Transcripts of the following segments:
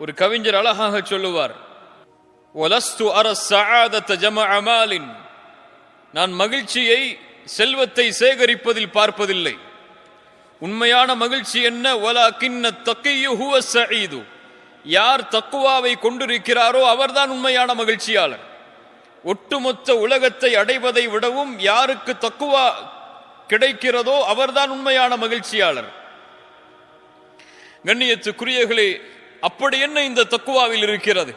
ஒரு கவிஞர் அழகாக சொல்லுவார் ஒலஸ்து அர சஆதத்த ஜம அமாலின் நான் மகிழ்ச்சியை செல்வத்தை சேகரிப்பதில் பார்ப்பதில்லை. உண்மையான மகிழ்ச்சி என்ன? ஒலா கிண்ண தக்கையு ஹுவ சஈது. யார் தக்குவாவை கொண்டிருக்கிறாரோ அவர்தான் உண்மையான மகிழ்ச்சியாளர். ஒட்டுமொத்த உலகத்தை அடைவதை விடவும் யாருக்கு தக்குவா கிடைக்கிறதோ அவர்தான் உண்மையான மகிழ்ச்சியாளர். கண்ணியத்துக்குரியர்களே அப்படி என்ன இந்த தக்குவாவில் இருக்கிறது?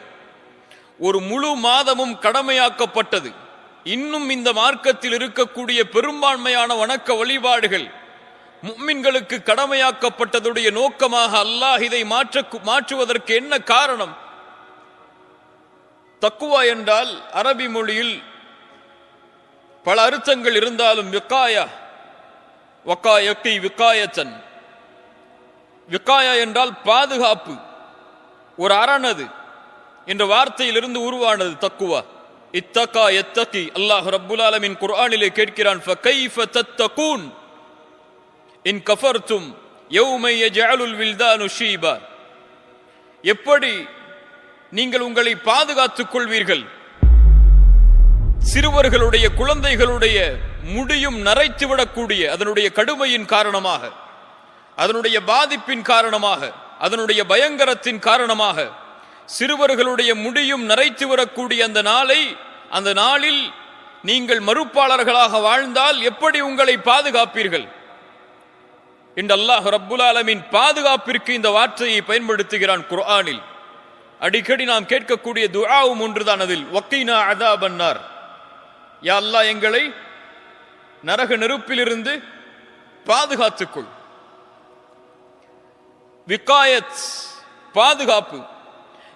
ஒரு முழு மாதமும் கடமையாக்கப்பட்டது. இன்னும் இந்த மார்க்கத்தில் இருக்கக்கூடிய பெரும்பான்மையான வணக்க வழிபாடுகள் மும்மின்களுக்கு கடமையாக்கப்பட்டதுடைய நோக்கமாக அல்லாஹ் இதை மாற்ற மாற்றுவதற்கு என்ன காரணம்? தக்குவா என்றால் அரபி மொழியில் பல அர்த்தங்கள் இருந்தாலும் விக்காயா வக்காயக்கை விக்காயத்தன். விக்காயா என்றால் பாதுகாப்பு. ஒரு அரணது என்ற வார்த்தையிலிருந்து உருவானது தக்குவா. இத்தகா எத்தகி. அல்லாஹ் ரப்புல் ஆலமின் குர்ஆனிலே கேட்கிறான் ஃபகைஃப தத்தகூன்? இன் கஃபர்தும் யௌமை யஜஅலுல் வில்தானு ஷீபா. எப்படி நீங்கள் உங்களை பாதுகாத்துக் கொள்வீர்கள்? சிறுவர்களுடைய குழந்தைகளுடைய முடியும் நரைத்து விடக்கூடிய அதனுடைய கடுமையின் காரணமாக அதனுடைய பாதிப்பின் காரணமாக அதனுடைய பயங்கரத்தின் காரணமாக சிறுவர்களுடைய முடியும் நரைத்து வரக்கூடிய அந்த நாளை அந்த நாளில் நீங்கள் மறுப்பாளர்களாக வாழ்ந்தால் எப்படி உங்களை பாதுகாப்பீர்கள்? என்று அல்லாஹ் ரப்புல் ஆலமின் பாதுகாப்பிற்கு இந்த வார்த்தையை பயன்படுத்துகிறான் குர்ஆனில். அடிக்கடி நாம் கேட்கக்கூடிய துஆவும் ஒன்றுதான் அதில். வக்கீனா அதாபன்னார். யா அல்லாஹ் எங்களை நரக நெருப்பிலிருந்து பாதுகாத்துக்கொள். விகாயத் பாதுகாப்பு.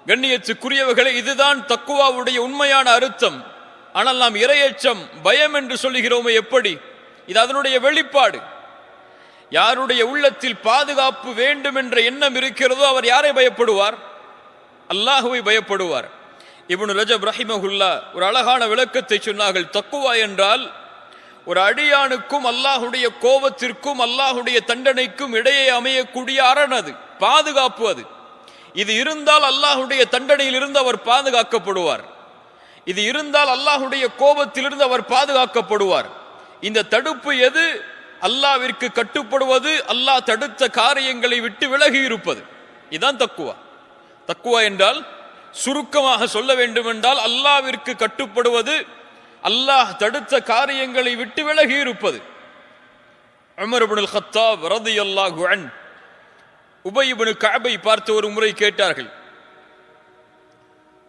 கண்ணியத்துக்குரியவர்களே இதுதான் தக்குவாவுடைய உண்மையான அர்த்தம். ஆனால் நாம் இரையச்சம் பயம் என்று சொல்லுகிறோமே எப்படி? இது அதனுடைய வெளிப்பாடு. யாருடைய உள்ளத்தில் பாதுகாப்பு வேண்டும் என்ற எண்ணம் இருக்கிறதோ அவர் யாரை பயப்படுவார்? அல்லாஹுவை பயப்படுவார். இவனு ரஜப் ரஹிமஹுல்லா ஒரு அழகான விளக்கத்தை சொன்னார்கள் தக்குவா என்றால் ஒரு அடியானுக்கும் அல்லாஹுடைய கோபத்திற்கும் அல்லாஹுடைய தண்டனைக்கும் இடையே அமையக்கூடிய அரண் அது பாதுகாப்பு அது. இது இருந்தால் அல்லாஹுடைய தண்டனையில் இருந்து அவர் பாதுகாக்கப்படுவார். இது இருந்தால் அல்லாஹுடைய கோபத்திலிருந்து அவர் பாதுகாக்கப்படுவார். இந்த தடுப்பு எது? அல்லாவிற்கு கட்டுப்படுவது அல்லாஹ் தடுத்த காரியங்களை விட்டு விலகி இருப்பது. இதுதான் தக்குவா. தக்குவா என்றால் சுருக்கமாக சொல்ல வேண்டுமென்றால் அல்லாவிற்கு கட்டுப்படுவது அல்லாஹ் தடுத்த காரியங்களை விட்டு விலகி இருப்பது உமர் ஹத்தாப் கத்தாப் ரலியல்லாஹு அன். உபய் பார்த்து ஒரு முறை கேட்டார்கள்.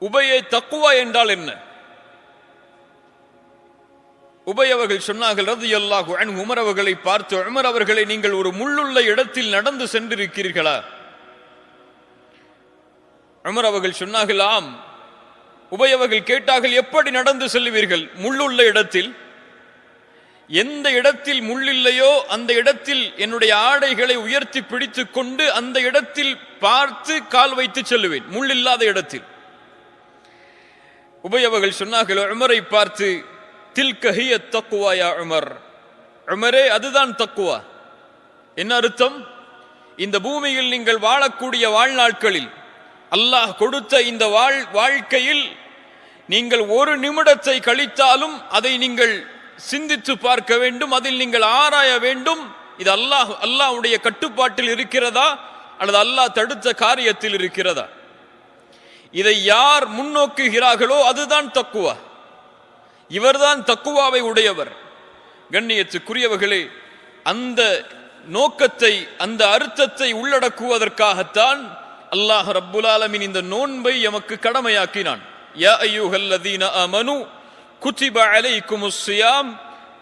உபயை தக்குவா என்றால் என்ன? உபய் அவர்கள் சொன்னார்கள் ரலியல்லாஹு அன் உமர் அவர்களை பார்த்து உமர் அவர்களை நீங்கள் ஒரு முள்ளுள்ள இடத்தில் நடந்து சென்றிருக்கிறீர்களா? உமர் அவர்கள் சொன்னார்கள் ஆம். உபயவர்கள் கேட்டார்கள் எப்படி நடந்து செல்லுவீர்கள்? முள்ளுள்ள இடத்தில். எந்த இடத்தில் முள்ளில்லையோ அந்த இடத்தில் என்னுடைய ஆடைகளை உயர்த்தி பிடித்து கொண்டு அந்த இடத்தில் பார்த்து கால் வைத்து செல்லுவேன். முள் இல்லாத இடத்தில். உபயவர்கள் சொன்னார்கள் உமரை பார்த்து தில்கஹிய தக்குவாயா உமர். உமரே அதுதான் தக்குவா என்ன அர்த்தம்? இந்த பூமியில் நீங்கள் வாழக்கூடிய வாழ்நாட்களில் அல்லாஹ் கொடுத்த இந்த வாழ் வாழ்க்கையில் நீங்கள் ஒரு நிமிடத்தை கழித்தாலும் அதை நீங்கள் சிந்தித்து பார்க்க வேண்டும் அதில் நீங்கள் ஆராய வேண்டும். இது அல்லாஹ் அல்லாஹ்வுடைய கட்டுப்பாட்டில் இருக்கிறதா? அல்லது அல்லாஹ் தடுத்த காரியத்தில் இருக்கிறதா? இதை யார் முன்னோக்குகிறார்களோ அதுதான் தக்குவா. இவர்தான் தக்குவாவை உடையவர். கண்ணியத்துக்குரியவர்களே அந்த நோக்கத்தை அந்த அர்த்தத்தை உள்ளடக்குவதற்காகத்தான் அல்லாஹ் ரப்புல் ஆலமின் இந்த நோன்பை எமக்கு கடமையாக்கினான். யா அய்யுஹல்லதீன كتب عليكم الصيام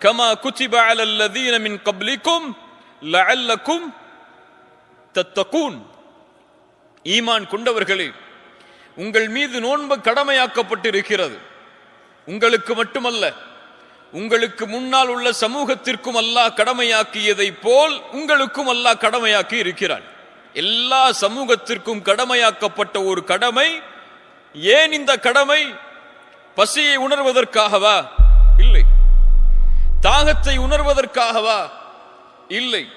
كما கமா على الذين மின் قبلكم لعلكم تتقون ஈமான் கொண்டவர்களே உங்கள் மீது நோன்பு கடமையாக்கப்பட்டிருக்கிறது உங்களுக்கு மட்டுமல்ல உங்களுக்கு முன்னால் உள்ள சமூகத்திற்கும் அல்லாஹ் கடமையாக்கியதை போல் உங்களுக்கும் அல்லாஹ் கடமையாக்கி இருக்கிறான் எல்லா சமூகத்திற்கும் கடமையாக்கப்பட்ட ஒரு கடமை ஏன் இந்த கடமை? பசியை உணர்வதற்காகவா? இல்லை. தாகத்தை உணர்வதற்காகவா? இல்லை.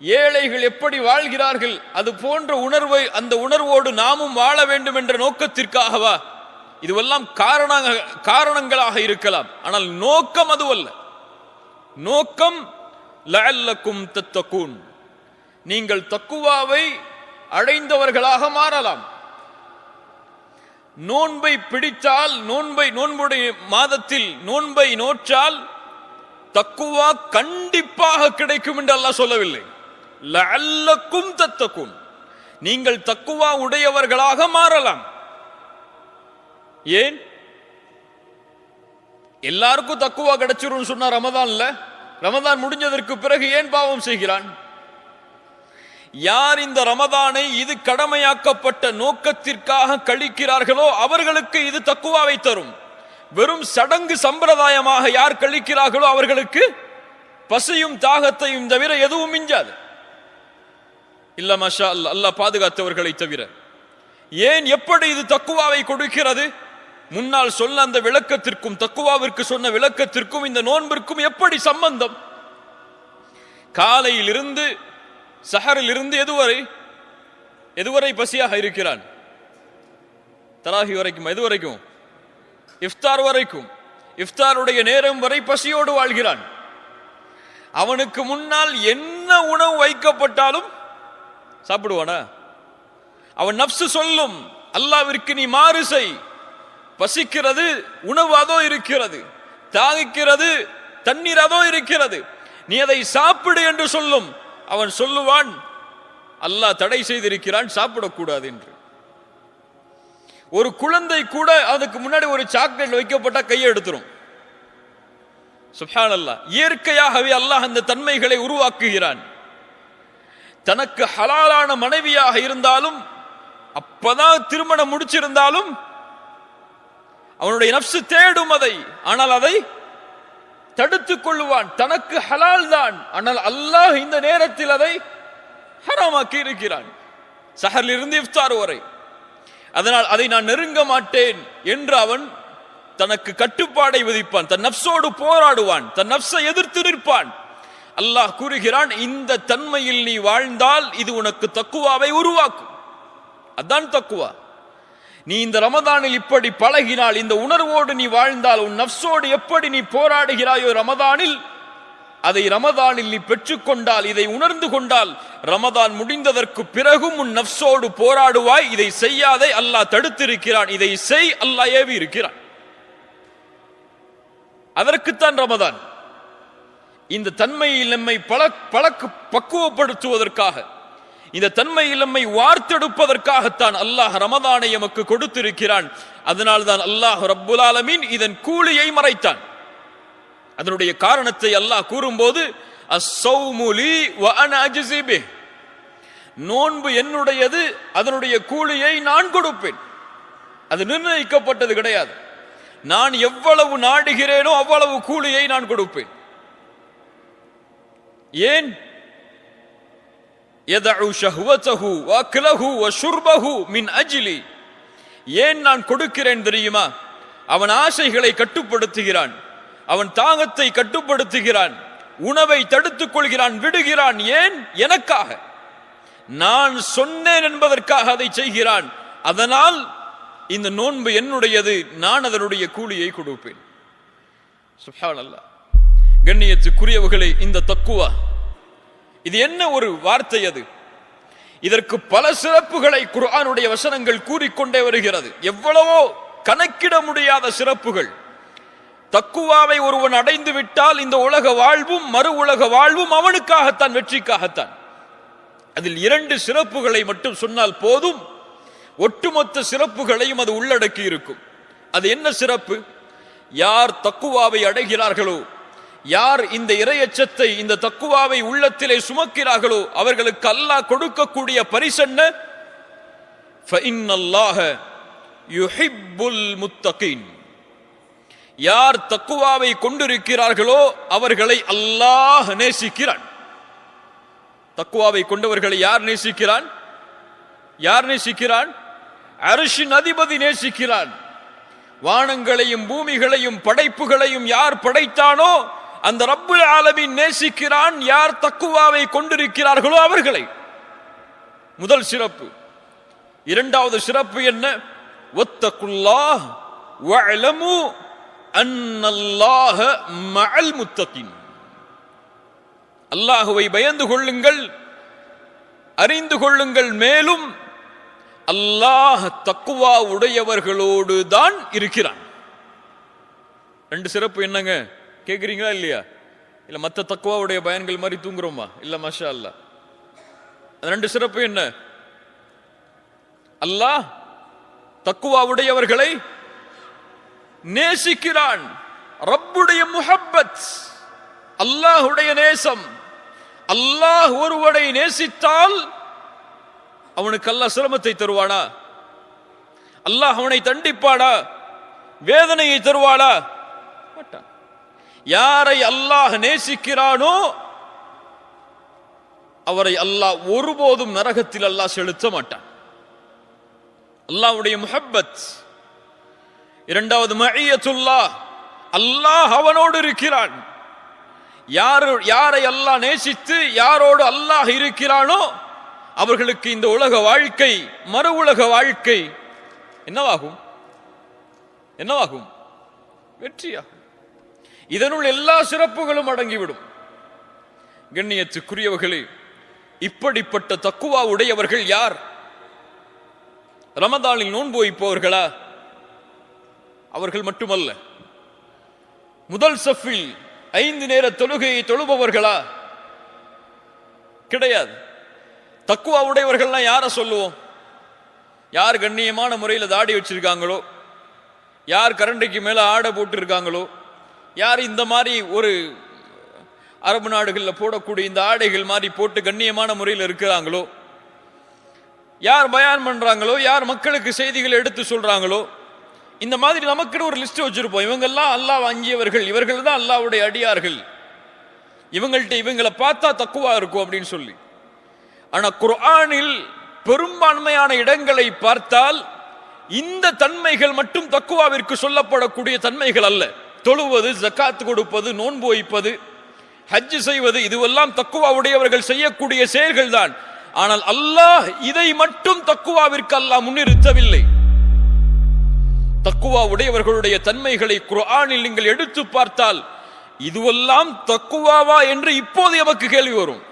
ஏழைகள் எப்படி வாழ்கிறார்கள்? அது போன்ற உணர்வை அந்த உணர்வோடு நாமும் வாழ வேண்டும் என்ற நோக்கத்திற்காகவா? இதுவெல்லாம் காரண காரணங்களாக இருக்கலாம். ஆனால் நோக்கம் அதுவல்ல. நோக்கம் லஅல்லக்கும் தத்தக்கூன் நீங்கள் தக்குவாவை அடைந்தவர்களாக மாறலாம். நோன்பை பிடித்தால் நோன்பை நோன்புடைய மாதத்தில் நோன்பை நோற்றால் தக்குவா கண்டிப்பாக கிடைக்கும் என்று அல்லாஹ் சொல்லவில்லை. லல்லக்கும் தத்தக்கும் நீங்கள் தக்குவா உடையவர்களாக மாறலாம். ஏன்? எல்லாருக்கும் தக்குவா கிடைச்சிரும் சொன்னா ரமதான்ல? ரமதான் முடிஞ்சதற்கு பிறகு ஏன் பாவம் செய்கிறான்? யார் இந்த ரமதானை இது கடமையாக்கப்பட்ட நோக்கத்திற்காக கழிக்கிறார்களோ அவர்களுக்கு இது தக்குவாவை தரும். வெறும் சடங்கு சம்பிரதாயமாக யார் கழிக்கிறார்களோ அவர்களுக்கு பசியும் தாகத்தையும் தவிர எதுவும் மிஞ்சாது. இல்ல மஷா அல்ல அல்லா பாதுகாத்தவர்களை தவிர. ஏன் எப்படி இது தக்குவாவை கொடுக்கிறது? முன்னால் சொன்ன அந்த விளக்கத்திற்கும் தக்குவாவிற்கு சொன்ன விளக்கத்திற்கும் இந்த நோன்பிற்கும் எப்படி சம்பந்தம்? காலையில் இருந்து சஹரில் இருந்து எதுவரை எதுவரை பசியாக இருக்கிறான்? தராகி வரைக்கும் எது வரைக்கும் இஃப்தார் வரைக்கும். இஃப்தாருடைய நேரம் வரை பசியோடு வாழ்கிறான். அவனுக்கு முன்னால் என்ன உணவு வைக்கப்பட்டாலும் சாப்பிடுவானா? அவன் நப்சு சொல்லும் அல்லாவிற்கு நீ மாறு செய். பசிக்கிறது உணவு அதோ இருக்கிறது தாகிக்கிறது தண்ணீர் அதோ இருக்கிறது. நீ அதை சாப்பிடு என்று சொல்லும். அவன் சொல்லுவான் அல்லாஹ் தடை செய்திருக்கிறான் சாப்பிடக்கூடாது என்று. ஒரு குழந்தை கூட அதுக்கு முன்னாடி ஒரு சாக்லேட் வைக்கப்பட்டா கையை எடுத்துரும். இயற்கையாகவே அல்லாஹ் அந்த தன்மைகளை உருவாக்குகிறான். தனக்கு ஹலாலான மனைவியாக இருந்தாலும் அப்பதான் திருமணம் முடிச்சிருந்தாலும் அவனுடைய நப்சு தேடும் அதை. ஆனால் அதை தடுத்துக் கொள்ளுவான் தனக்கு ஹலால் தான். ஆனால் அல்லாஹ் இந்த நேரத்தில் அதை ஹராமாக்கி இருக்கிறான். சஹரில் இருந்து இஃப்தார் வரை. அதனால் அதை நான் நெருங்க மாட்டேன் என்று அவன் தனக்கு கட்டுப்பாடை விதிப்பான். தன் நப்சோடு போராடுவான். தன் நப்சை எதிர்த்து நிற்பான். அல்லாஹ் கூறுகிறான் இந்த தன்மையில் நீ வாழ்ந்தால் இது உனக்கு தக்குவாவை உருவாக்கும். அதான் தக்குவா. நீ இந்த ரமதானில் இப்படி பழகினால் இந்த உணர்வோடு நீ வாழ்ந்தால் உன் நப்சோடு எப்படி நீ போராடுகிறாயோ ரமதானில் அதை ரமதானில் நீ பெற்றுக்கொண்டால் இதை உணர்ந்து கொண்டால் ரமதான் முடிந்ததற்கு பிறகும் உன் நப்சோடு போராடுவாய். இதை செய்யாதே அல்லாஹ் தடுத்திருக்கிறான். இதை செய் அல்லாஹ் ஏவி இருக்கிறான் அதற்குத்தான் ரமதான் இந்த தன்மையில் நம்மை பழக் பழக்கு பக்குவப்படுத்துவதற்காக இந்த தன்மை நம்மை வார்த்தெடுப்பதற்காகத்தான் அல்லாஹ் ரமதானை எமக்கு கொடுத்திருக்கிறான். அதனால் தான் அல்லாஹ் ரப்புலாலமீன் இதன் கூலியை மறைத்தான். அதனுடைய காரணத்தை அல்லாஹ் கூறும்போது வ நோன்பு என்னுடையது அதனுடைய கூலியை நான் கொடுப்பேன். அது நிர்ணயிக்கப்பட்டது கிடையாது. நான் எவ்வளவு நாடுகிறேனோ அவ்வளவு கூலியை நான் கொடுப்பேன். ஏன்? எதஉ ஷஹ்வத்தஹு வக்லஹு வஷுர்பஹு மின் அஜிலி. ஏன் நான் கொடுக்கிறேன் தெரியுமா? அவன் ஆசைகளை கட்டுப்படுத்துகிறான். அவன் தாகத்தை கட்டுப்படுத்துகிறான். உணவை தடுத்துக் கொள்கிறான் விடுகிறான். ஏன்? எனக்காக. நான் சொன்னேன் என்பதற்காக அதை செய்கிறான். அதனால் இந்த நோன்பு என்னுடையது. நான் அதனுடைய கூலியை கொடுப்பேன். சுஹான் அல்லா கண்ணியத்துக்குரியவர்களே இந்த தக்குவா இது என்ன ஒரு வார்த்தை அது? இதற்கு பல சிறப்புகளை குர்ஆனுடைய வசனங்கள் கூறிக்கொண்டே வருகிறது. எவ்வளவோ கணக்கிட முடியாத சிறப்புகள். தக்குவாவை ஒருவன் அடைந்து விட்டால் இந்த உலக வாழ்வும் மறு உலக வாழ்வும் அவனுக்காகத்தான் வெற்றிக்காகத்தான். அதில் இரண்டு சிறப்புகளை மட்டும் சொன்னால் போதும். ஒட்டுமொத்த சிறப்புகளையும் அது உள்ளடக்கி இருக்கும் அது என்ன சிறப்பு? யார் தக்குவாவை அடைகிறார்களோ யார் இந்த இரையச்சத்தை இந்த தக்குவாவை உள்ளத்திலே சுமக்கிறார்களோ அவர்களுக்கு அல்லாஹ் கொடுக்கக்கூடிய பரிசென்ன முத்தகின். யார் தக்குவாவை கொண்டிருக்கிறார்களோ அவர்களை அல்லாஹ் நேசிக்கிறான். தக்குவாவை கொண்டவர்களை யார் நேசிக்கிறான்? யார் நேசிக்கிறான்? அரிசின் அதிபதி நேசிக்கிறான். வானங்களையும் பூமிகளையும் படைப்புகளையும் யார் படைத்தானோ அந்த ரப்புல் ஆலமின் நேசிக்கிறான் யார் தக்குவாவை கொண்டிருக்கிறார்களோ அவர்களை. முதல் சிறப்பு. இரண்டாவது சிறப்பு என்ன? ஒத்தக்குல்லா வலமு அன்னல்லாஹ மஅல் முத்தகின். அல்லாஹுவை பயந்து கொள்ளுங்கள் அறிந்து கொள்ளுங்கள் மேலும் அல்லாஹ் தக்குவா உடையவர்களோடு தான் இருக்கிறான். ரெண்டு சிறப்பு என்னங்க? கேட்குறீங்களா இல்லையா? இல்லை மத்த தக்குவாவுடைய பயன்கள் மாதிரி தூங்குறோமா? இல்லை மஷா அல்லா அந்த ரெண்டு சிறப்பு என்ன? அல்லாஹ் தக்குவா உடையவர்களை நேசிக்கிறான். ரப்புடைய முஹப்பத் அல்லாஹுடைய நேசம். அல்லாஹ் ஒருவனை நேசித்தால் அவனுக்கு அல்லாஹ் சிரமத்தை தருவானா? அல்லாஹ் அவனை தண்டிப்பாடா வேதனையை தருவாளா யாரை அல்லாஹ் நேசிக்கிறானோ அவரை அல்லாஹ் ஒருபோதும் நரகத்தில் அல்லாஹ் செலுத்த மாட்டான். அல்லாஹ்வுடைய முஹப்பத் இரண்டாவது மழியத்துல்லா அல்லாஹ் அவனோடு இருக்கிறான். யாரு யாரை அல்லாஹ் நேசித்து யாரோடு அல்லாஹ் இருக்கிறானோ அவர்களுக்கு இந்த உலக வாழ்க்கை மறு உலக வாழ்க்கை என்னவாகும்? என்னவாகும்? வெற்றியாகும். இதனுள் எல்லா சிறப்புகளும் அடங்கிவிடும். கண்ணியத்துக்குரியவர்களே இப்படிப்பட்ட தக்குவா உடையவர்கள் யார்? ரமதானில் நோன்பு வைப்பவர்களா? அவர்கள் மட்டுமல்ல. முதல் சஃபில் ஐந்து நேர தொழுகையை தொழுபவர்களா? கிடையாது. தக்குவா உடையவர்கள்லாம் யார சொல்லுவோம்? யார் கண்ணியமான முறையில் தாடி வச்சிருக்காங்களோ? யார் கரண்டைக்கு மேல ஆடை போட்டு இருக்காங்களோ யார் இந்த மாதிரி ஒரு அரபு நாடுகளில் போடக்கூடிய இந்த ஆடைகள் மாதிரி போட்டு கண்ணியமான முறையில் இருக்கிறாங்களோ? யார் பயான் பண்ணுறாங்களோ யார் மக்களுக்கு செய்திகளை எடுத்து சொல்கிறாங்களோ இந்த மாதிரி நமக்குன்னு ஒரு லிஸ்ட் வச்சுருப்போம். இவங்கெல்லாம் அல்லாஹ் வாங்கியவர்கள் இவர்கள் தான் அல்லாவுடைய அடியார்கள். இவங்கள்ட்ட இவங்களை பார்த்தா தக்குவா இருக்கும் அப்படின்னு சொல்லி. ஆனால் குர்ஆனில் பெரும்பான்மையான இடங்களை பார்த்தால் இந்த தன்மைகள் மட்டும் தக்குவாவிற்கு சொல்லப்படக்கூடிய தன்மைகள் அல்ல. தொழுவது ஜக்காத்து கொடுப்பது நோன்பு வைப்பது ஹஜ் செய்வது இதுவெல்லாம் தக்குவா உடையவர்கள் செய்யக்கூடிய செயல்கள் தான். ஆனால் அல்லாஹ் இதை மட்டும் தக்குவாவிற்கு அல்லாஹ் முன்னிறுத்தவில்லை. தக்குவா உடையவர்களுடைய தன்மைகளை குரானில் நீங்கள் எடுத்து பார்த்தால் இதுவெல்லாம் தக்குவாவா என்று இப்போது எமக்கு கேள்வி வரும்.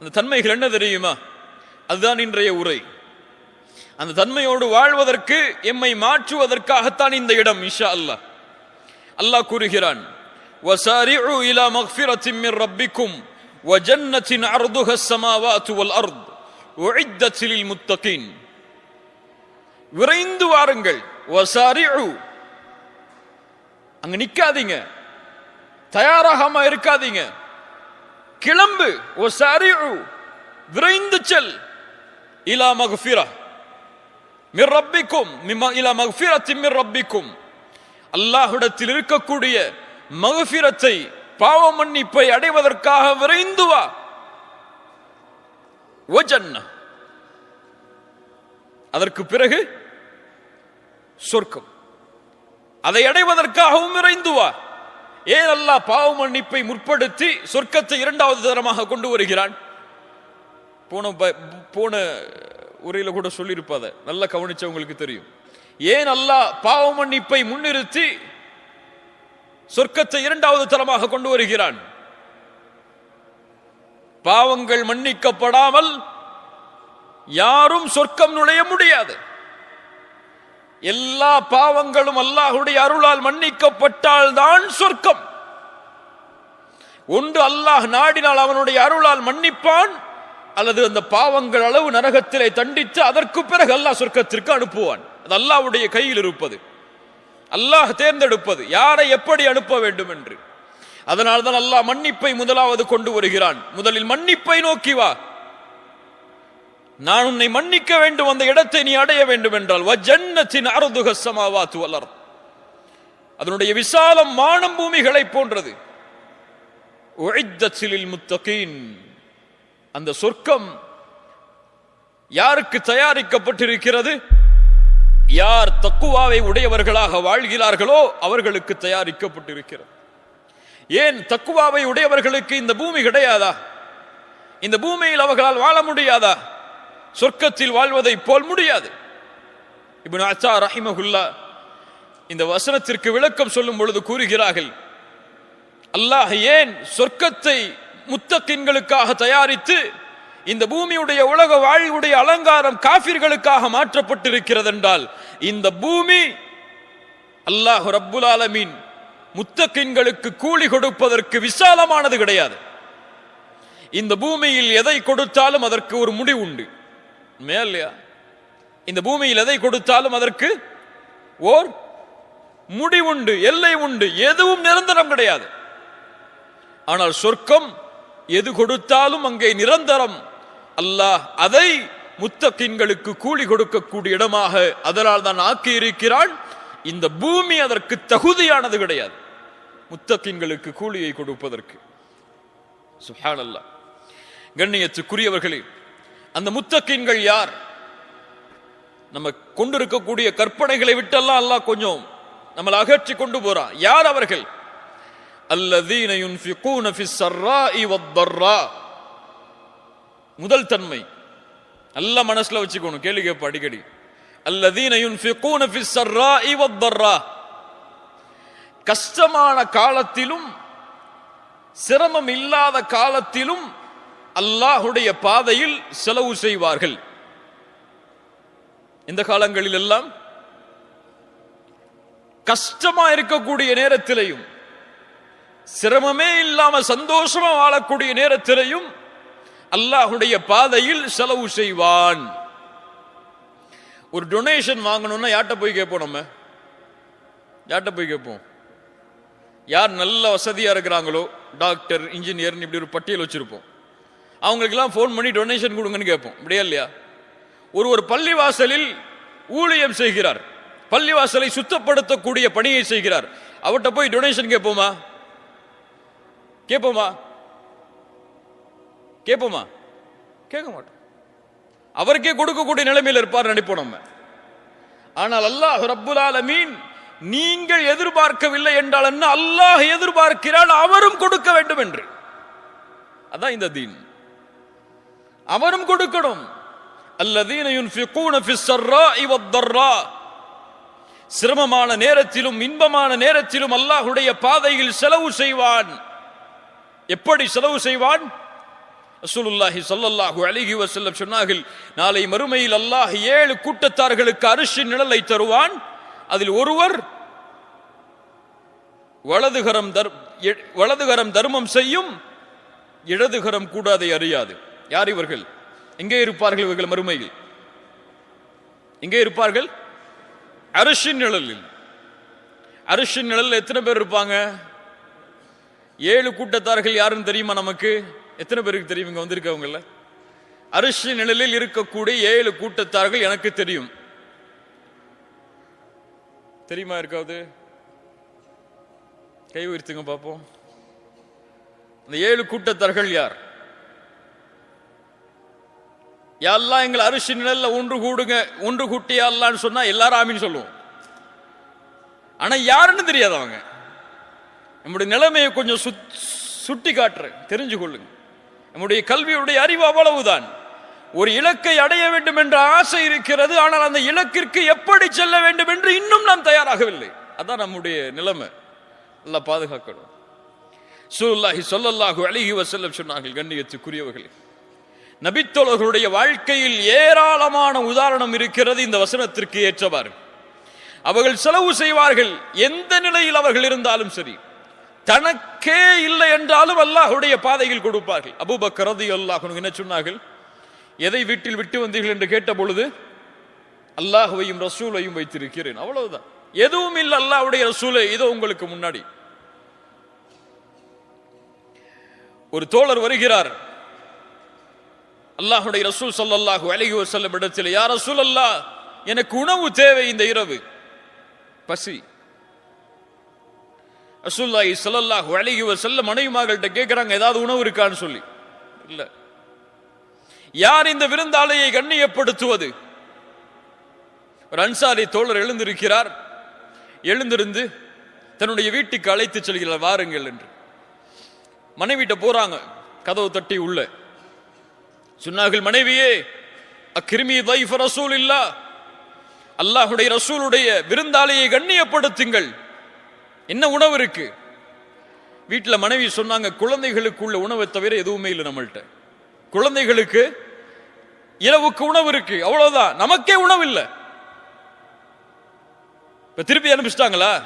அந்த தன்மைகள் என்ன தெரியுமா? அதுதான் இன்றைய உரை. அந்த தன்மையோடு வாழ்வதற்கு எம்மை மாற்றுவதற்காகத்தான் இந்த இடம் இஷா அல்லாஹ் அல்லாஹ் கூறுகிறான் وسارعوا إلى مغفرة من ربكم وجنة عرضها السماوات والأرض أعدت للمتقين விரைந்து வாருங்கள் வசாரிஉ அங்க நிக்காதீங்க தயாராகாம இருக்காதீங்க கிளம்பு வசாரிஉ விரைந்து செல் இலா மக்ஃபிரா மிர் ரப்பிக்கும் இலா மக்ஃபிரத்தின் மிர் ரப்பிக்கும். அல்லாஹுடத்தில் இருக்கக்கூடிய மகஃபிரத்தை பாவ மன்னிப்பை அடைவதற்காக விரைந்து வா. வஜன்னா அதற்கு பிறகு சொர்க்கம். அதை அடைவதற்காகவும் விரைந்து வா. ஏன் அல்லாஹ் பாவ மன்னிப்பை முற்படுத்தி சொர்க்கத்தை இரண்டாவது தரமாக கொண்டு வருகிறான்? போன ப- போன உரையில கூட சொல்லியிருப்பாத நல்லா கவனிச்சவங்களுக்கு தெரியும். ஏன் அல்லாஹ் பாவ மன்னிப்பை முன்னிறுத்தி சொர்க்கத்தை இரண்டாவது தரமாக கொண்டு வருகிறான்? பாவங்கள் மன்னிக்கப்படாமல் யாரும் சொர்க்கம் நுழைய முடியாது. எல்லா பாவங்களும் அல்லாஹுடைய அருளால் மன்னிக்கப்பட்டால் தான் சொர்க்கம். ஒன்று அல்லாஹ் நாடினால் அவனுடைய அருளால் மன்னிப்பான் அல்லது அந்த பாவங்கள் அளவு நரகத்திலே தண்டித்து அதற்கு பிறகு அல்லாஹ் சொர்க்கத்திற்கு அனுப்புவான். அது அல்லாவுடைய கையில் இருப்பது. அல்லாஹ் தேர்ந்தெடுப்பது. யாரை எப்படி அனுப்ப வேண்டும் என்று அதனால்தான் அல்லாஹ் மன்னிப்பை முதலாவது கொண்டு வருகிறான். முதலில் மன்னிப்பை நோக்கி வா. நான் உன்னை மன்னிக்க வேண்டும். அந்த இடத்தை நீ அடைய வேண்டும் என்றால் வஜன்னத்தின் அருதுக சமாவாத்து வளர் அதனுடைய விசாலம் மானம் பூமிகளை போன்றது. உழைத்தச்சிலில் முத்தகீன். அந்த சொர்க்கம் யாருக்கு தயாரிக்கப்பட்டிருக்கிறது? யார் தக்குவாவை உடையவர்களாக வாழ்கிறார்களோ அவர்களுக்கு தயாரிக்கப்பட்டிருக்கிறது. ஏன் தக்குவாவை உடையவர்களுக்கு இந்த பூமி கிடையாதா? இந்த பூமியில் அவர்களால் வாழ முடியாதா? சொர்க்கத்தில் வாழ்வதை போல் முடியாது. இப்னு அச்சா ரஹிமகுல்லா இந்த வசனத்திற்கு விளக்கம் சொல்லும் பொழுது கூறுகிறார்கள் அல்லாஹ் ஏன் சொர்க்கத்தை முத்தக்கின்களுக்காக தயாரித்து இந்த பூமியுடைய உலக வாழ்வுடைய அலங்காரம் காபிர்களுக்காக மாற்றப்பட்டிருக்கிறது என்றால் இந்த பூமி அல்லாஹ் ரப்புல் ஆலமீன் முத்தக்கின்களுக்கு கூலி கொடுப்பதற்கு விசாலமானது கிடையாது. இந்த பூமியில் எதை கொடுத்தாலும் அதற்கு ஒரு முடிவு உண்டு. இல்லையா? இந்த பூமியில் எதை கொடுத்தாலும் அதற்கு ஓர் முடிவுண்டு எல்லை உண்டு எதுவும் நிரந்தரம் கிடையாது. ஆனால் சொர்க்கம் எது கொடுத்தாலும் அங்கே நிரந்தரம். அல்லாஹ் அதை முத்தக்கின்களுக்கு கூலி கொடுக்கக்கூடிய இடமாக அதனால் தான் ஆக்கி இருக்கிறான் இந்த பூமி அதற்கு தகுதியானது கிடையாது. முத்தக்கின்களுக்கு கூலியை கொடுப்பதற்கு. சுஹானல்லா கண்ணியத்துக்குரியவர்களே அந்த முத்தக்கின்கள் யார்? நம்ம கொண்டிருக்கக்கூடிய கற்பனைகளை விட்டெல்லாம் அல்லாஹ் கொஞ்சம் நம்மளை அகற்றி கொண்டு போறான். யார் அவர்கள்? அல்லதீன யுன்ஃபிகூன ஃபிஸ் ஸர்ராஇ வத்தர்ரா. முதல் தன்மை. நல்ல மனசுல வச்சுக்கணும். கேள்வி கேட்ப அடிக்கடி. அல்லதீன யுன்ஃபிகூன ஃபிஸ் ஸர்ராஇ வத்தர்ரா. கஷ்டமான காலத்திலும் சிரமம் இல்லாத காலத்திலும் அல்லாஹுடைய பாதையில் செலவு செய்வார்கள். இந்த காலங்களில் எல்லாம் கஷ்டமா இருக்கக்கூடிய நேரத்திலையும் சிரமமே இல்லாம சந்தோஷமா வாழக்கூடிய நேரத்திலையும் அல்லாஹுடைய பாதையில் செலவு செய்வான். ஒரு டொனேஷன் வாங்கணும்னா யார்கிட்ட போய் கேட்போம் நம்ம? யார்கிட்ட போய் கேட்போம்? யார் நல்ல வசதியா இருக்கிறாங்களோ டாக்டர் இன்ஜினியர் இப்படி ஒரு பட்டியல் வச்சிருப்போம். அவங்களுக்கெல்லாம் ஃபோன் பண்ணி டொனேஷன் கொடுங்கன்னு கேட்போம். இப்படியா இல்லையா? ஒரு ஒரு பள்ளிவாசலில் ஊழியம் செய்கிறார். பள்ளிவாசலை சுத்தப்படுத்தக்கூடிய பணியை செய்கிறார். அவர்கிட்ட போய் டொனேஷன் கேட்போமா? கேட்போமா கேட்போமா கேட்க மாட்டோம். அவருக்கே கொடுக்கக்கூடிய நிலைமையில் இருப்பார் நினைப்போம் நம்ம. ஆனால் அல்லாஹ் ரப்புல் ஆலமீன் நீங்கள் எதிர்பார்க்கவில்லை என்றால் என்ன? அல்லாஹ் எதிர்பார்க்கிறான் அவரும் கொடுக்க வேண்டும் என்று. அதான் இந்த தீன். அவரும் கொடுக்கணும். அல்லதீன யுன்ஃபிகூன ஃபிஸ் ஸர்ராஇ வத்தர்ரா சிரமமான நேரத்திலும் இன்பமான நேரத்திலும் அல்லாஹ்வுடைய பாதையில் செலவு செய்வான். எப்படி செலவு செய்வான்? ரசூலுல்லாஹி ஸல்லல்லாஹு அலிஹி வசல்லம் சொன்னார்கள் நாளை மறுமையில் அல்லாஹ் ஏழு கூட்டத்தார்களுக்கு அரிசி நிழலை தருவான். அதில் ஒருவர் வலதுகரம் தர் வலதுகரம் தர்மம் செய்யும் இடதுகரம் கூட அதை அறியாது. யார் இவர்கள்? எங்கே இருப்பார்கள் இவர்கள் மறுமையில்? எங்கே இருப்பார்கள்? அரிசின் நிழலில். அரிசின் நிழலில் எத்தனை பேர் இருப்பாங்க? ஏழு கூட்டத்தார்கள் யாருன்னு தெரியுமா நமக்கு? எத்தனை பேருக்கு தெரியும் இங்க வந்திருக்கவங்கள? அரிசி நிழலில் இருக்கக்கூடிய ஏழு கூட்டத்தார்கள் எனக்கு தெரியும். தெரியுமா இருக்காது கை உயர்த்துங்க பார்ப்போம். அந்த ஏழு கூட்டத்தார்கள் யார்? யாரெல்லாம் எங்களை அரிசி நிழல்ல ஒன்று கூடுங்க ஒன்று கூட்டியா அல்லான்னு சொன்னா எல்லாரும் ஆமின்னு சொல்லுவோம். ஆனா யாருன்னு தெரியாது அவங்க. நம்முடைய நிலைமையை கொஞ்சம் சுத்- சுட்டி காட்டுறேன் தெரிஞ்சு கொள்ளுங்க நம்முடைய கல்வியுடைய அறிவு அவ்வளவுதான். ஒரு இலக்கை அடைய வேண்டும் என்ற ஆசை இருக்கிறது ஆனால் அந்த இலக்கிற்கு எப்படி செல்ல வேண்டும் என்று இன்னும் நாம் தயாராகவில்லை. அதான் நம்முடைய நிலைமை. நல்லா பாதுகாக்கணும். சூல்லாஹி சொல்லல்லாஹு அழகி வசல்லம் சொன்னார்கள் கண்ணியத்துக்குரியவர்களே. நபித்தோழர்களுடைய வாழ்க்கையில் ஏராளமான உதாரணம் இருக்கிறது இந்த வசனத்திற்கு ஏற்றவாறு. அவர்கள் செலவு செய்வார்கள் எந்த நிலையில் அவர்கள் இருந்தாலும் சரி. தனக்கே இல்லை என்றாலும் அல்லாஹ்வுடைய பாதையில் கொடுப்பார்கள். அபூபக்கர் ரலியல்லாஹு என்ன சொன்னார்கள்? எதை வீட்டில் விட்டு வந்தீர்கள் என்று கேட்ட பொழுது அல்லாஹுவையும் ரசூலையும் வைத்திருக்கிறேன். அவ்வளவுதான். எதுவும் இல்லை அல்லாஹுடைய ரசூலை இதோ உங்களுக்கு முன்னாடி. ஒரு தோழர் வருகிறார். அல்லாஹுடைய ரசூல் ஸல்லல்லாஹு அலைஹி வஸல்லம் இடத்தில் யார் ரசூல் அல்லாஹ் எனக்கு உணவு தேவை இந்த இரவு. பசி. ரசூலுல்லாஹி ஸல்லல்லாஹு செல்ல மனைவி மனைவிமார்கள்ட்ட கேக்குறாங்க ஏதாவது உணவு இருக்கான்னு சொல்லி. இல்ல. யார் இந்த விருந்தாளையை கண்ணியப்படுத்துவது? ஒரு அன்சாரி தோழர் எழுந்திருக்கிறார். எழுந்திருந்து தன்னுடைய வீட்டுக்கு அழைத்து செல்கிறார் வாருங்கள் என்று. மனைவிட்ட போறாங்க கதவு தட்டி உள்ள. சொன்னார்கள் மனைவியே அக்கிருமி தைஃப் ரசூல் இல்லா அல்லாஹுடைய ரசூலுடைய விருந்தாளியை கண்ணியப்படுத்துங்கள். என்ன உணவு இருக்கு? வீட்டுல மனைவி சொன்னாங்க குழந்தைகளுக்குள்ள உணவை தவிர எதுவுமே இல்லை நம்மள்ட்ட. குழந்தைகளுக்கு இரவுக்கு உணவு இருக்கு அவ்வளவுதான். நமக்கே உணவு இல்லை. இப்ப திருப்பி அனுப்பிச்சிட்டாங்களா?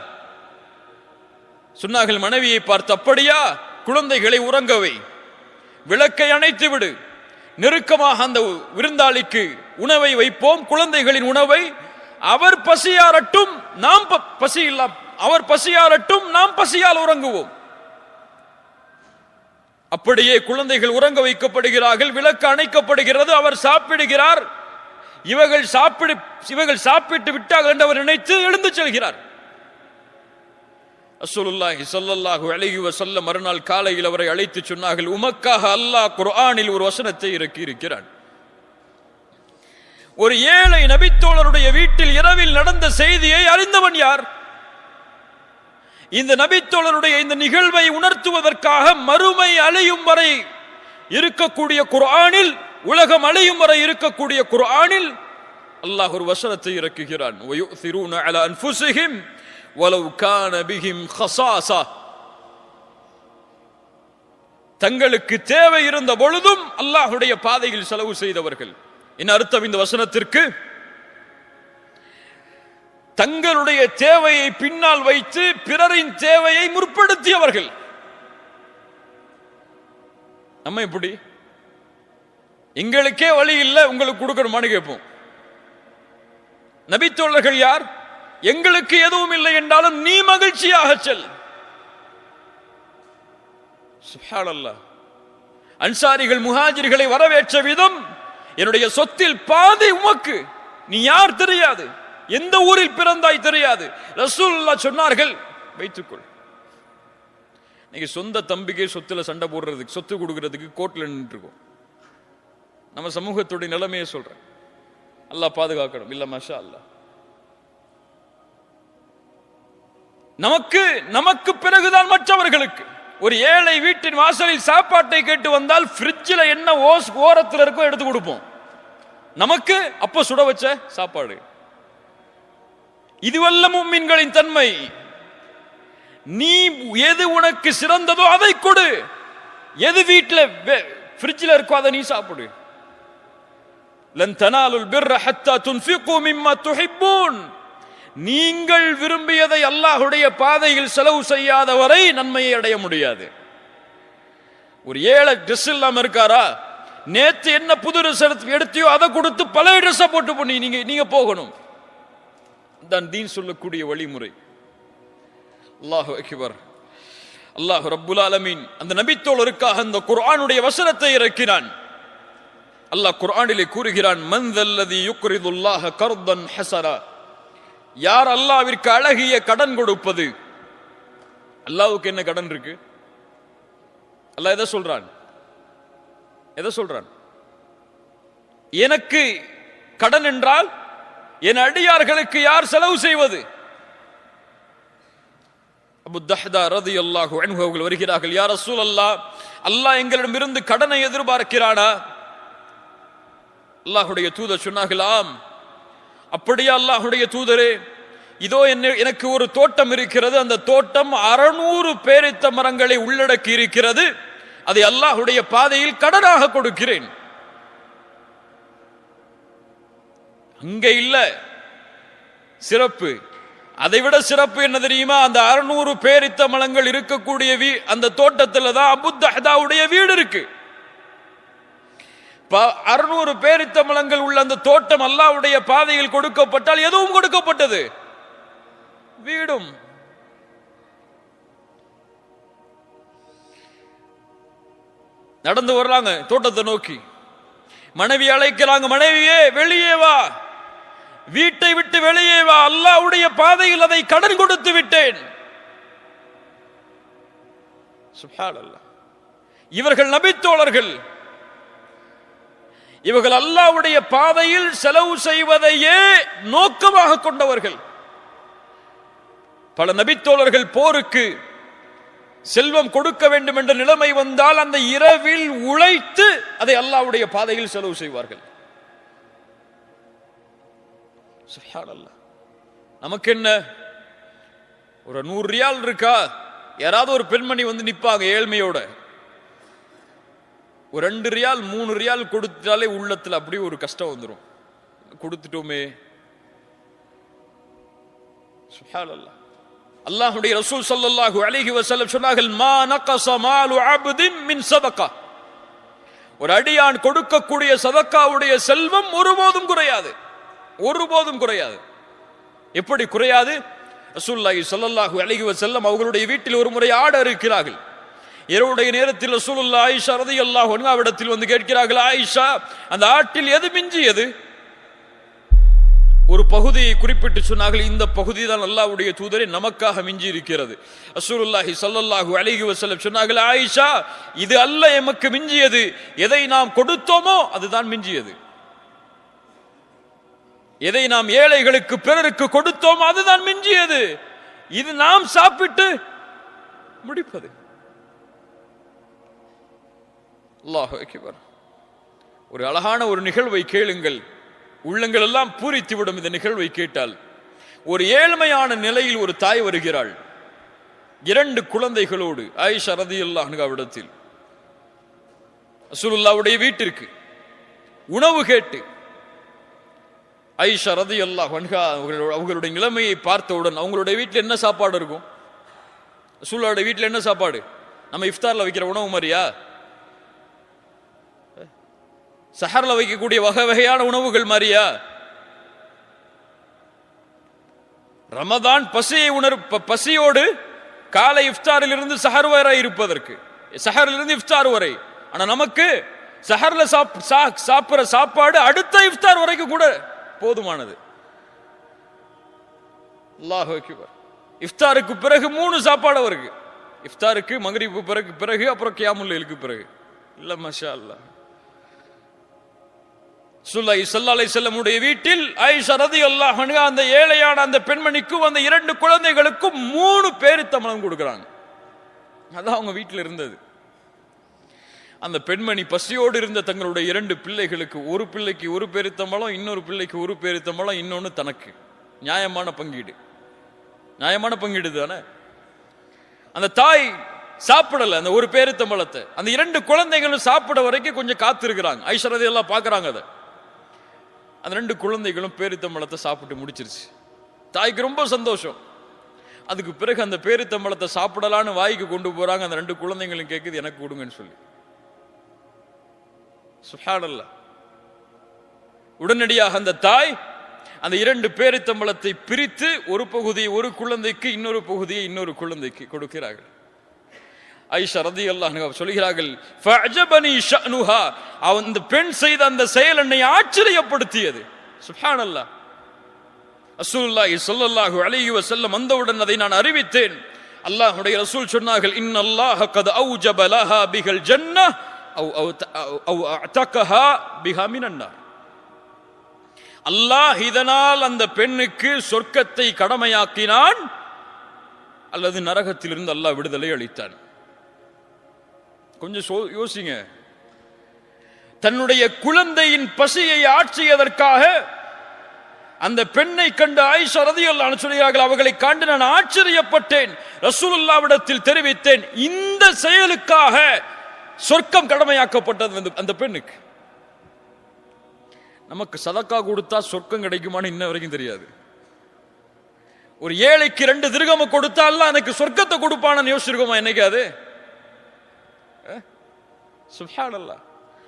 சொன்னார்கள் மனைவியை பார்த்து அப்படியா குழந்தைகளை உறங்கவை. விளக்கை அணைத்து விடு. நெருக்கமாக அந்த விருந்தாளிக்கு உணவை வைப்போம். குழந்தைகளின் உணவை அவர் பசியாரட்டும். நாம் ப- பசி இல்லாம அவர் பசியாரட்டும் நாம் பசியால் உறங்குவோம். அப்படியே குழந்தைகள் உறங்க வைக்கப்படுகிறார்கள் விளக்கு அணைக்கப்படுகிறது அவர் சாப்பிடுகிறார். இவர்கள் சாப்பிடு இவர்கள் சாப்பிட்டு விட்டார்கள் என்று அவர் நினைத்து எழுந்து செல்கிறார். அசுலுல்லாஹி சொல்லல்லாஹு அழகி வசல்ல மறுநாள் காலையில் அவரை அழைத்து சொன்னார்கள் உமக்காக அல்லாஹ் குர்ஆனில் ஒரு வசனத்தை இறக்கி இருக்கிறான் ஒரு ஏழை நபித்தோழருடைய வீட்டில் இரவில் நடந்த செய்தியை அறிந்தவன் யார்? இந்த நபித்தோழருடைய இந்த நிகழ்வை உணர்த்துவதற்காக மறுமை அழையும் வரை இருக்கக்கூடிய குர்ஆனில் உலகம் அழையும் வரை இருக்கக்கூடிய குர்ஆனில் அல்லாஹ் ஒரு வசனத்தை இறக்குகிறான். தங்களுக்கு தேவை இருந்த பொழுதும் அல்லாஹுடைய பாதையில் செலவு செய்தவர்கள். என் அர்த்தம் இந்த வசனத்திற்கு? தங்களுடைய தேவையை பின்னால் வைத்து பிறரின் தேவையை முற்படுத்தியவர்கள். நம்ம எப்படி எங்களுக்கே வழி இல்லை உங்களுக்கு கொடுக்கணுமான்னு கேட்போம். நபித்தோழர்கள் யார்? எங்களுக்கு எதுவும் இல்லை என்றாலும் நீ மகிழ்ச்சியாக செல். அன்சாரிகள் முஹாஜிர்களை வரவேற்ற விதம் என்னுடைய சொத்தில் பாதி உமக்கு. நீ யார் தெரியாது? எந்த ஊரில் பிறந்தாய் தெரியாது. ரசூல்லா சொன்னார்கள் வைத்துக்கொள். நீங்க சொந்த தம்பிக்கே சொத்துல சண்டை போடுறதுக்கு சொத்து கொடுக்கறதுக்கு கோர்ட்ல நின்று இருக்கோம் நம்ம சமூகத்துடைய நிலைமையை சொல்றேன். அல்லா பாதுகாக்கணும். இல்ல மஷா அல்ல நமக்கு நமக்கு பிறகுதான் மற்றவர்களுக்கு. ஒரு ஏழை வீட்டின் வாசலில் சாப்பாட்டை கேட்டு வந்தால் ஃப்ரிட்ஜில் என்ன ஓஸ் ஓரத்தில் இருக்கோ எடுத்து கொடுப்போம். நமக்கு அப்ப சுட வச்ச சாப்பாடு. இதுவல்ல மும்மின்களின் தன்மை. நீ எது உனக்கு சிறந்ததோ அதை கொடு. எது வீட்டில் ஃப்ரிட்ஜில் இருக்கோ அதை நீ சாப்பிடு. லன் தனாலுல் பிர்ர ஹத்தா துன்ஃபிகு மிம்மா துஹிப்பூன். நீங்கள் விரும்பியதை அல்லாஹுடைய பாதையில் செலவு செய்யாத வரை நன்மையை அடைய முடியாது. ஒரு ஏழை ட்ரெஸ் இல்லாம இருக்காரா? நேத்து என்ன புது ட்ரெஸ் எடுத்தியோ அதை கொடுத்து பழைய ட்ரெஸ்ஸை போட்டு பண்ணி நீங்க நீங்க போகணும். தான் தீன் சொல்லக்கூடிய வழிமுறை. அல்லாஹ் அக்பர். அல்லாஹு ரப்புல் அலமீன் அந்த நபித்தோழருக்காக அந்த குர்ஆனுடைய வசனத்தை இறக்கினான். அல்லாஹ் குர்ஆனிலே கூறுகிறான் மன்தல்லதி யுக்ரிதுல்லாஹ கர்தன் ஹசரா. யார் அல்லாவிற்கு அழகிய கடன் கொடுப்பது? அல்லாவுக்கு என்ன கடன் இருக்கு? அல்லாஹ் எதை சொல்றான்? எதை சொல்றான்? எனக்கு கடன் என்றால் என் அடியார்களுக்கு யார் செலவு செய்வது? அபு ரதி அல்லாஹு அவர்கள் வருகிறார்கள் யார் ரசூல் அல்லாஹ் அல்லாஹ் எங்களிடமிருந்து கடனை எதிர்பார்க்கிறானா? அல்லாஹுடைய தூதர் சொன்னார்கள் ஆம். அப்படியே அல்லாஹுடைய தூதரே இதோ என்ன எனக்கு ஒரு தோட்டம் இருக்கிறது. அந்த தோட்டம் அறுநூறு பேரித்த மரங்களை உள்ளடக்கி இருக்கிறது. அதை அல்லாஹுடைய பாதையில் கடனாக கொடுக்கிறேன். அங்க இல்ல. சிறப்பு. அதை விட சிறப்பு என்ன தெரியுமா? அந்த அறுநூறு பேரித்த மலங்கள் இருக்கக்கூடிய வீ அந்த தோட்டத்தில் தான் அபுத்தஹதாவுடைய வீடு இருக்கு. அறுநூறு பேரித்த மலங்கள் உள்ள அந்த தோட்டம் அல்லாவுடைய பாதையில் கொடுக்கப்பட்டால் எதுவும் கொடுக்கப்பட்டது? வீடும். நடந்து வர்றாங்க தோட்டத்தை நோக்கி. மனைவி அழைக்கிறாங்க மனைவியே வெளியே வா. விட்டு வெளியே வா. அல்லாவுடைய பாதையில் அதை கடன் கொடுத்து விட்டேன். இவர்கள் நபித்தோழர்கள் இவர்கள் அல்லாவுடைய பாதையில் செலவு செய்வதையே நோக்கமாக கொண்டவர்கள். பல நபித்தோழர்கள் போருக்கு செல்வம் கொடுக்க வேண்டும் என்ற நிலைமை வந்தால் அந்த இரவில் உழைத்து அதை அல்லாவுடைய பாதையில் செலவு செய்வார்கள். சுப்ஹானல்லாஹ். நமக்கு என்ன? ஒரு நூறு ரியால் இருக்கா? யாராவது ஒரு பெண்மணி வந்து நிப்பாங்க ஏழ்மையோட. ஒரு ரெண்டு ரியால் மூணு ரியால் கொடுத்தாலே உள்ளத்துல அப்படியே ஒரு கஷ்டம் வந்துடும் கொடுத்துட்டோமே. சுப்ஹானல்லாஹ். அல்லாஹ்வுடைய ரசூல் ஸல்லல்லாஹு அலைஹி வஸல்லம் சொன்னார்கள் மா நகஸ மாலு அப்தின் மின் சதகா ஒரு அடியான் கொடுக்கக்கூடிய சதக்காவுடைய செல்வம் ஒருபோதும் குறையாது. ஒருபோதும் குறையாது. எப்படி குறையாது? ரசூல்லாஹி சொல்லல்லாஹு அழகி செல்லம் அவர்களுடைய வீட்டில் ஒரு முறை ஆட இருக்கிறார்கள். இரவுடைய நேரத்தில் ரசூலுல்லா ஆயிஷா ரதி அல்லாஹ் ஒன்னாவிடத்தில் வந்து கேட்கிறார்கள் ஆயிஷா அந்த ஆட்டில் எது மிஞ்சியது? ஒரு பகுதியை குறிப்பிட்டு சொன்னார்கள் இந்த பகுதி தான் அல்லாவுடைய தூதரை நமக்காக மிஞ்சி இருக்கிறது அசூருல்லாஹி சல்லல்லாஹு அழகி வசலம் சொன்னார்கள் ஆயிஷா இது அல்ல எமக்கு மிஞ்சியது. எதை நாம் கொடுத்தோமோ அதுதான் மிஞ்சியது. எதை நாம் ஏழைகளுக்கு பிறருக்கு கொடுத்தோம் அதுதான் மிஞ்சியது. இது நாம் சாப்பிட்டு முடிப்பது. ஒரு அழகான ஒரு நிகழ்வை கேளுங்கள். உள்ளங்கள் எல்லாம் பூரித்துவிடும் இந்த நிகழ்வை கேட்டால். ஒரு ஏழ்மையான நிலையில் ஒரு தாய் வருகிறாள். இரண்டு குழந்தைகளோடு ஆயிஷா ரதி அவரிடத்தில் அசுலுல்லாவுடைய வீட்டிற்கு உணவு கேட்டு ஐஷா ரதி அவர்களோட அவங்களுடைய நிலைமையை பார்த்தவுடன் அவங்களுடைய வீட்டில் என்ன சாப்பாடு இருக்கும்? சூழலோட வீட்டில் என்ன சாப்பாடு? நம்ம இஃப்தாரில் வைக்கிற உணவு மாதிரியா? சஹரில் வைக்கக்கூடிய வகை வகையான உணவுகள் மாதிரியா? ரமதான் பசியை உணர் பசியோடு காலை இஃப்தாரில் இருந்து சஹர் வரை இருப்பதற்கு. சஹரில் இருந்து இஃப்தார் வரை. ஆனால் நமக்கு சஹரில் சாப் சா- சாப்பாடு அடுத்த இஃப்தார் வரைக்கும் கூட போதுமானது. அல்லாஹ் அக்பர். இஃப்தாருக்கு பிறகு மூணு சாப்பாடு அவருக்கு. இஃப்தாருக்கு மகரிப்பு பிறகு பிறகு அப்புறம் கியாமுல்லுக்கு பிறகு. இல்ல மஷா அல்லாஹ் சுல்லை சல்லாலை செல்லமுடைய வீட்டில் ஐ ரதி அல்லாஹ் அந்த ஏழையான அந்த பெண்மணிக்கும் அந்த இரண்டு குழந்தைகளுக்கும் மூணு பேரித்தமலம் கொடுக்குறாங்க. அதான் அவங்க வீட்டில் இருந்தது. அந்த பெண்மணி பசியோடு இருந்த தங்களுடைய இரண்டு பிள்ளைகளுக்கு ஒரு பிள்ளைக்கு ஒரு பேரித்தம்பளம் இன்னொரு பிள்ளைக்கு ஒரு பேரித்தம்பளம் இன்னொன்று தனக்கு. நியாயமான பங்கீடு. நியாயமான பங்கீடு தானே? அந்த தாய் சாப்பிடல அந்த ஒரு பேரித்தம்பளத்தை அந்த இரண்டு குழந்தைகளும் சாப்பிட வரைக்கும் கொஞ்சம் காத்திருக்கிறாங்க. ஐஸ்வரதி எல்லாம் பார்க்கறாங்க அதை. அந்த ரெண்டு குழந்தைகளும் பேரித்தம்பளத்தை சாப்பிட்டு முடிச்சிருச்சு. தாய்க்கு ரொம்ப சந்தோஷம். அதுக்கு பிறகு அந்த பேரித்தம்பளத்தை சாப்பிடலான்னு வாய்க்கு கொண்டு போகிறாங்க அந்த ரெண்டு குழந்தைங்களும் கேட்குது எனக்கு கொடுங்கன்னு சொல்லி. சுஹானல்ல. உடனடியாக அந்த தாய் அந்த இரண்டு பேரித்தம்பளத்தை பிரித்து ஒரு பகுதியை ஒரு குழந்தைக்கு இன்னொரு பகுதியை இன்னொரு குழந்தைக்கு கொடுக்கிறார்கள். ஐஷா ரதி அல்லாஹ் சொல்கிறார்கள் அந்த பெண் செய்த அந்த செயல் என்னை ஆச்சரியப்படுத்தியது. சுஹான் அல்லா அசூல்லாஹி சொல்லல்லாஹு அலைஹி செல்ல வந்தவுடன் அதை நான் அறிவித்தேன். அல்லாஹுடைய ரசூல் சொன்னார்கள் இன்னல்லாஹ கத் அவுஜப லஹா பிகல் ஜன்னஹ். அவ் அவு அவு அஅதகஹா அல்லாஹ் இதனால் அந்த பெண்ணுக்கு சொர்க்கத்தை கடமையாக்கினான். அல்லது நரகத்திலிருந்து அல்லாஹ் விடுதலை அளித்தான். கொஞ்சம் சோ- யோசிங்க. தன்னுடைய குழந்தையின் பசியை ஆட்சியதற்காக அந்த பெண்ணை கண்டு ஆயிஷா ரதியல்லாஹு சொல்கிறார்கள் அவர்களை கண்டு நான் ஆச்சரியப்பட்டேன். ரசூலுல்லாவிடத்தில் தெரிவித்தேன். இந்த செயலுக்காக சொர்க்கம் கடமையாக்கப்பட்டது அந்த- அந்த பெண்ணுக்கு. நமக்கு சதக்கா கொடுத்தா சொர்க்கம் கிடைக்குமான்னு இன்ன வரைக்கும் தெரியாது. ஒரு ஏழைக்கு ரெண்டு திருகம கொடுத்தா அல்லாஹ் எனக்கு சொர்க்கத்தை கொடுப்பானு யோசிச்சிருக்கோமா என்னைக்காது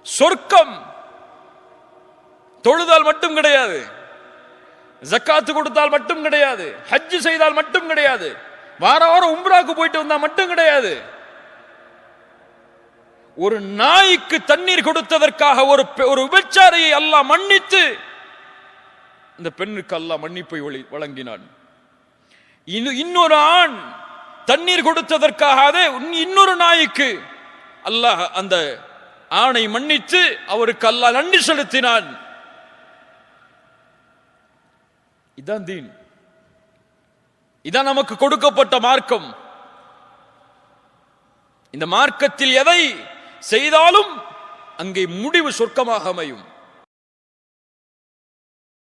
சொர்க்கம் தொழுதால் மட்டும் கிடையாது. ஜக்காத்து கொடுத்தால் மட்டும் கிடையாது. ஹஜ் செய்தால் மட்டும் கிடையாது. வார வாரம் உம்ராக்கு போயிட்டு வந்தா மட்டும் கிடையாது. ஒரு நாய்க்கு தண்ணீர் கொடுத்ததற்காக ஒரு பெ- ஒரு விபச்சாரியை அல்லாஹ் மன்னித்து இந்த பெண்ணுக்கு அல்லாஹ் மன்னிப்பை வழங்கினான். இன்னு- இன்னொரு ஆண் தண்ணீர் கொடுத்ததற்காக அதே இன்னொரு நாய்க்கு அல்லாஹ் அந்த ஆணை மன்னித்து அவருக்கு அல்லாஹ் நன்றி செலுத்தினான். இதான் தீன். இதான் நமக்கு கொடுக்கப்பட்ட மார்க்கம். இந்த மார்க்கத்தில் எதை செய்தாலும் அங்கே முடிவு சொர்க்கமாக அமையும்.